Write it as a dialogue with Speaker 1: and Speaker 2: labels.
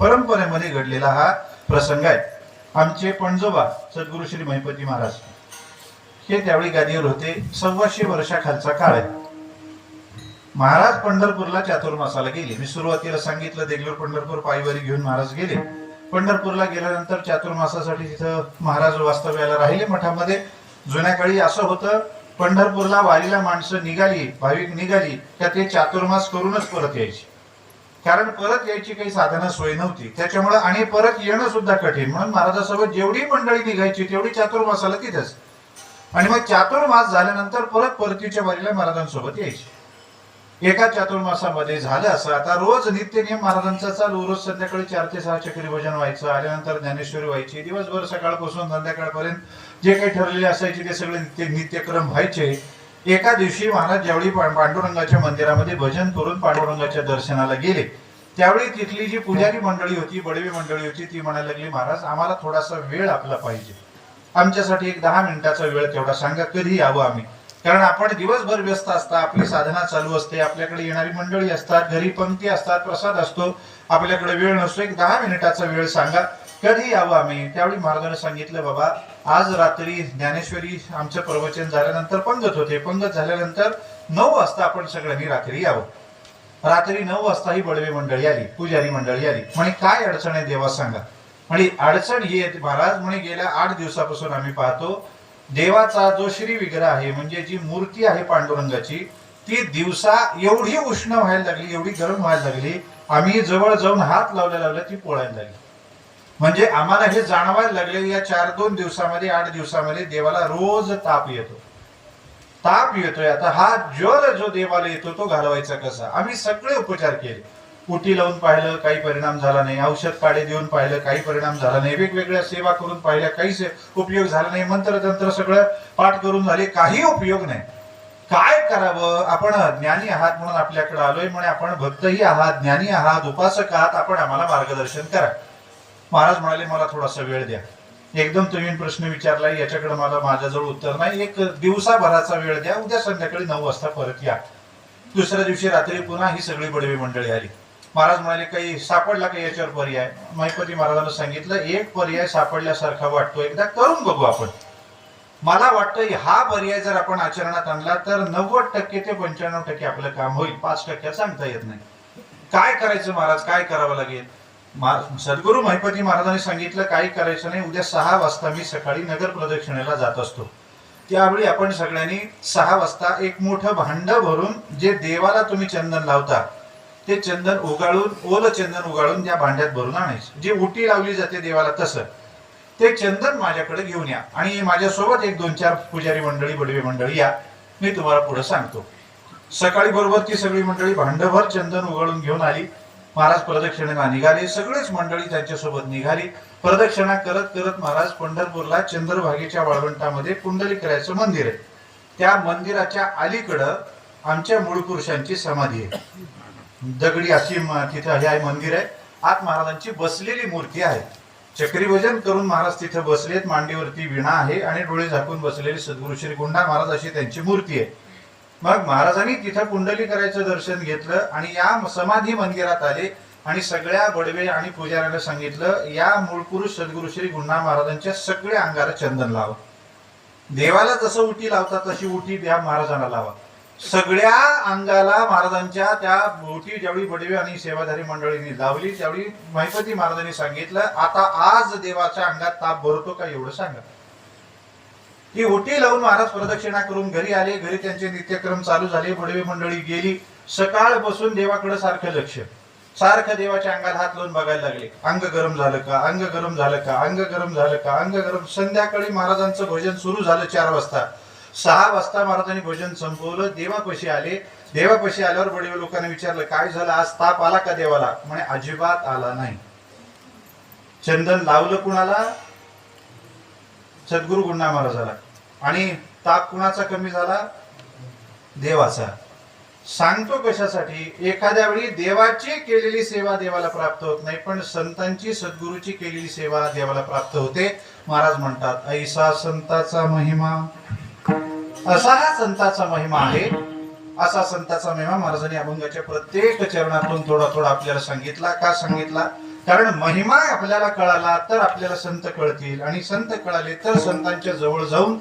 Speaker 1: परंपरेमध्ये घडलेला हा प्रसंग आहे. आमचे पणजोबा सद्गुरु श्री महिपती महाराज. हे त्यावेळी गादीवर होते. सव्वाशे वर्षाखालचा काळ आहे. महाराज पंढरपूरला चातुर्मासाला गेले. मी सुरुवातीला सांगितलं देगलूर पंढरपूर पायवारी घेऊन महाराज गेले. पंढरपूरला गेल्यानंतर चातुर्मासासाठी तिथं महाराज वास्तव्याला राहिले मठामध्ये. जुन्या काळी असं होतं पंढरपूरला वारीला माणसं निघाली भाविक निघाली त्या ते चातुर्मास करूनच परत यायची. कारण परत यायची काही साधना सोय नव्हती. त्याच्यामुळे आणि परत येणं सुद्धा कठीण. म्हणून महाराजासोबत जेवढी मंडळी निघायची तेवढी चातुर्मासाला तिथंच. आणि मग चातुर्मास झाल्यानंतर परत परतीच्या वारीला महाराजांसोबत यायची. एका चातुर्मासामध्ये झालं असं. आता रोज नित्य नियम महाराजांचा चालू. रोज संध्याकाळी चार ते सहा चक्री भजन व्हायचं. आल्यानंतर ज्ञानेश्वरी व्हायची. दिवसभर सकाळपासून संध्याकाळपर्यंत जे काही ठरलेले असायचे ते सगळे नित्य नित्यक्रम व्हायचे. एका दिवशी महाराज ज्यावेळी पा- पांडुरंगाच्या मंदिरामध्ये भजन करून पांडुरंगाच्या दर्शनाला गेले त्यावेळी तिथली जी पुजारी मंडळी होती बडवी मंडळी होती ती म्हणायला लागली महाराज आम्हाला थोडासा वेळ आपला पाहिजे. आमच्यासाठी एक दहा मिनिटाचा वेळ तेवढा सांगा कधी यावं आम्ही? कारण आपण दिवसभर व्यस्त असता आपली साधना चालू असते आपल्याकडे येणारी मंडळी असतात घरी पंक्ती असतात प्रसाद असतो. आपल्याकडे वेळ नसतो एक दहा मिनिटाचा वेळ सांगा. कधी यावं आम्ही? त्यावेळी महाराजांनी सांगितलं बाबा आज रात्री ज्ञानेश्वरी आमचं प्रवचन झाल्यानंतर पंगत होते. पंगत झाल्यानंतर नऊ वाजता आपण सगळ्यांनी रात्री यावं. रात्री नऊ वाजता ही बळवे मंडळी आली पुजारी मंडळी आली. म्हणे काय अडचण आहे देवा सांगा. म्हणे अडचण ही आहे महाराज. म्हणे गेल्या आठ दिवसापासून आम्ही पाहतो देवाचा जो श्री विग्रह आहे म्हणजे जी मूर्ती आहे पांडुरंगाची ती दिवसा एवढी उष्ण व्हायला लागली एवढी गरम व्हायला लागली आम्ही जवळ जाऊन हात लावल्या लावल्या ती पोळायला लागली. म्हणजे आम्हाला हे जाणवायला लागले या चार दोन दिवसामध्ये आठ दिवसामध्ये देवाला रोज ताप येतो. ताप येतोय. आता हा ज्वर जो देवाला येतो तो घालवायचा कसा? आम्ही सगळे उपचार केले. उटी लावून पाहिलं काही परिणाम झाला नाही. औषध पाडे देऊन पाहिलं काही परिणाम झाला नाही. वेगवेगळ्या सेवा करून पाहिल्या काहीच उपयोग झाला नाही. मंत्र तंत्र सगळं पाठ करून झाले. काही उपयोग नाही. काय करावं? आपण ज्ञानी आहात म्हणून आपल्याकडे आलोय म्हणे. आपण भक्तही आहात ज्ञानी आहात उपासक आहात. आपण आम्हाला मार्गदर्शन करा. महाराज म्हणाले मला थोडासा वेळ द्या. एकदम तुम्ही प्रश्न विचारला याच्याकडे मला माझ्याजवळ उत्तर नाही. एक दिवसाभराचा वेळ द्या. उद्या संध्याकाळी नऊ वाजता परत या. दुसऱ्या दिवशी रात्री पुन्हा ही सगळी बडवी मंडळी आली. महाराज म्हणाले काही सापडला का याच्यावर पर्याय? महिपती महाराजांना सांगितलं एक पर्याय सापडल्यासारखा वाटतो. एकदा करून बघू आपण. मला वाटतं हा पर्याय जर आपण आचरणात आणला तर नव्वद टक्के ते पंच्याण्णव टक्के आपलं काम होईल. पाच टक्क्यात सांगता येत नाही. काय करायचं महाराज? काय करावं लागेल? सद्गुरू महिपती महाराजांनी सांगितलं काही करायचं नाही. उद्या सहा वाजता मी सकाळी नगर प्रदक्षिणेला जात असतो. त्यावेळी आपण सगळ्यांनी सहा वाजता एक मोठं भांड भरून जे देवाला तुम्ही चंदन लावता ते चंदन उगाळून ओलं चंदन उगाळून त्या भांड्यात भरून आणायचं. जी उटी लावली जाते देवाला तसं. ते चंदन माझ्याकडे घेऊन या. आणि माझ्यासोबत एक दोन चार पुजारी मंडळी बडवे मंडळी या. मी तुम्हाला पुढे सांगतो. सकाळी बरोबर ती सगळी मंडळी भांडभर चंदन उघडून घेऊन आली. महाराज प्रदक्षिणेला निघाले. सगळेच मंडळी त्यांच्यासोबत निघाली. प्रदक्षिणा करत करत महाराज पंढरपूरला चंद्रभागेच्या वाळवंटामध्ये पुंडलिकरायचं मंदिर आहे. त्या मंदिराच्या अलीकडं आमच्या मूळ पुरुषांची समाधी आहे. दगडी अशी तिथं हे आहे मंदिर आहे. आत महाराजांची बसलेली मूर्ती आहे. चक्री भजन करून महाराज तिथं बसलेत. मांडीवरती विणा आहे आणि डोळे झाकून बसलेले सद्गुरु श्री गुंडा महाराज अशी त्यांची मूर्ती आहे. मग महाराजांनी तिथं कुंडली करायचं दर्शन घेतलं आणि या समाधी मंदिरात आले आणि सगळ्या बडवे आणि पुजाऱ्याला सांगितलं या मूळ पुरुष सद्गुरू श्री गुन्हा महाराजांच्या सगळ्या अंगाला चंदन लावा. देवाला जसं उटी लावतात तशी उटी द्या महाराजांना लावा. सगळ्या अंगाला महाराजांच्या त्या उटी ज्यावेळी बडवे आणि सेवाधारी मंडळींनी लावली त्यावेळी महिपती महाराजांनी सांगितलं आता आज देवाच्या अंगात ताप भरतो का एवढं सांगा. ही ओटी लावून महाराज प्रदक्षिणा करून घरी आले घरी त्यांचे नित्यक्रम चालू झाले बडवे मंडळी गेली. सकाळ बसून देवाकडे सारखं लक्ष. सारखं देवाच्या अंगाला हात लावून बघायला लागले. अंग गरम झालं का? अंग गरम झालं का? अंग गरम झालं का? अंग गरम. संध्याकाळी महाराजांचं भजन सुरू झालं चार वाजता. सहा वाजता महाराजांनी भजन संपवलं. देवापशी आले? देवापशी आल्यावर बडवे लोकांनी विचारलं काय झालं? आज ताप आला का देवाला? म्हणे अजिबात आला नाही. चंदन लावलं कुणाला? सद्गुरु गुंडा महाराजाला. आणि ताप कुणाचा कमी झाला? देवाचा. सांगतो कशासाठी? एखाद्या वेळी देवाची केलेली सेवा देवाला प्राप्त होत नाही पण संतांची सद्गुरूची केलेली सेवा देवाला प्राप्त होते. महाराज म्हणतात ऐसा संताचा महिमा. असा हा संताचा महिमा आहे. असा संताचा महिमा महाराजांनी अभंगाच्या प्रत्येक चरणातून थोडा थोडा आपल्याला सांगितला. का सांगितला? कारण महिमा आपल्याला कळाला तर आपल्याला संत कळतील. आणि संत कळाले तर संतांच्या जवळ जाऊन